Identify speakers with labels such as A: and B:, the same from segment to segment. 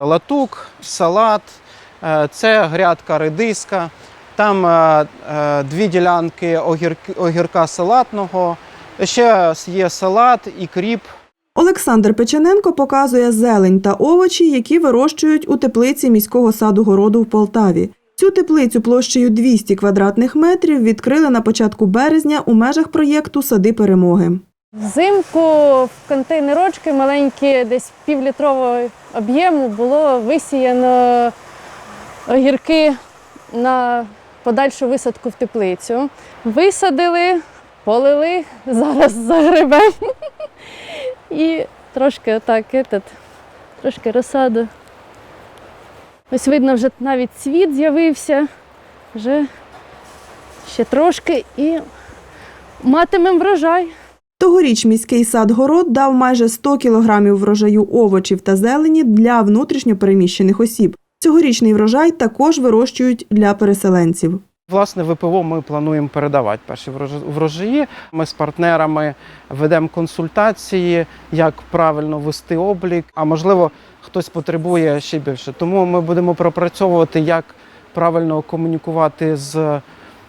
A: Латук, салат, е, це грядка редиска. Там е, е, дві ділянки огірка салатного. Ще є салат і кріп.
B: Олександр Печененко показує зелень та овочі, які вирощують у теплиці міського саду городу в Полтаві. Цю теплицю площею 200 квадратних метрів відкрили на початку березня у межах проєкту Сади перемоги.
C: Взимку в контейнерочки маленькі, десь півлітрового об'єму було висіяно огірки на подальшу висадку в теплицю. Висадили, полили, зараз загребемо. І трошки отак, этот, трошки розсаду. Ось видно, вже навіть цвіт з'явився. Вже ще трошки і матимемо врожай.
B: Тогоріч міський сад город дав майже 100 кілограмів врожаю овочів та зелені для внутрішньопереміщених осіб. Цьогорічний врожай також вирощують для переселенців.
A: Власне, ВПО ми плануємо передавати перші врожаї. Ми з партнерами ведемо консультації, як правильно вести облік. А можливо, хтось потребує ще більше. Тому ми будемо пропрацьовувати, як правильно комунікувати з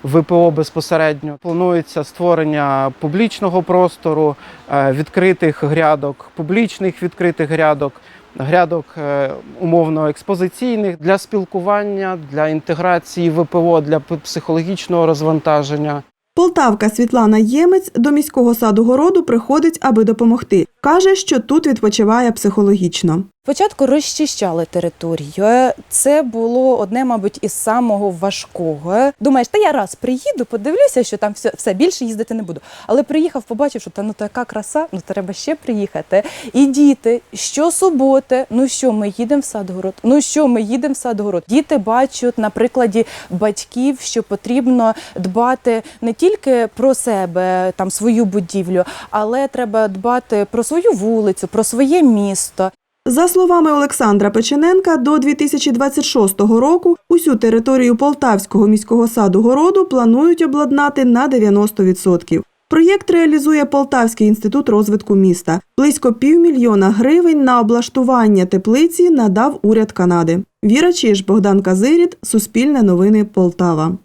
A: ВПО безпосередньо. Планується створення публічного простору, е, відкритих грядок, публічних відкритих грядок. Грядок е, умовно експозиційних для спілкування, для інтеграції ВПО, для психологічного розвантаження.
B: Полтавка Світлана Ємець до міського саду городу приходить, аби допомогти. Каже, що тут відпочиває психологічно.
D: Спочатку розчищали територію. Це було одне, мабуть, із самого важкого. Думаєш, та я раз приїду, подивлюся, що там все, все більше їздити не буду. Але приїхав, побачив, що та ну така краса, ну треба ще приїхати. І діти, щосуботи, ну що, ми їдемо в садгород? Ну що, ми їдемо в садгород? Діти бачать на прикладі батьків, що потрібно дбати не тільки про себе, там свою будівлю, але треба дбати про свою вулицю, про своє місто.
B: За словами Олександра Печененка, до 2026 року усю територію Полтавського міського саду городу планують обладнати на 90%. Проєкт реалізує Полтавський інститут розвитку міста. Близько півмільйона гривень на облаштування теплиці надав уряд Канади. Віра Чиж, Богдан Казиріт, Суспільне новини Полтава.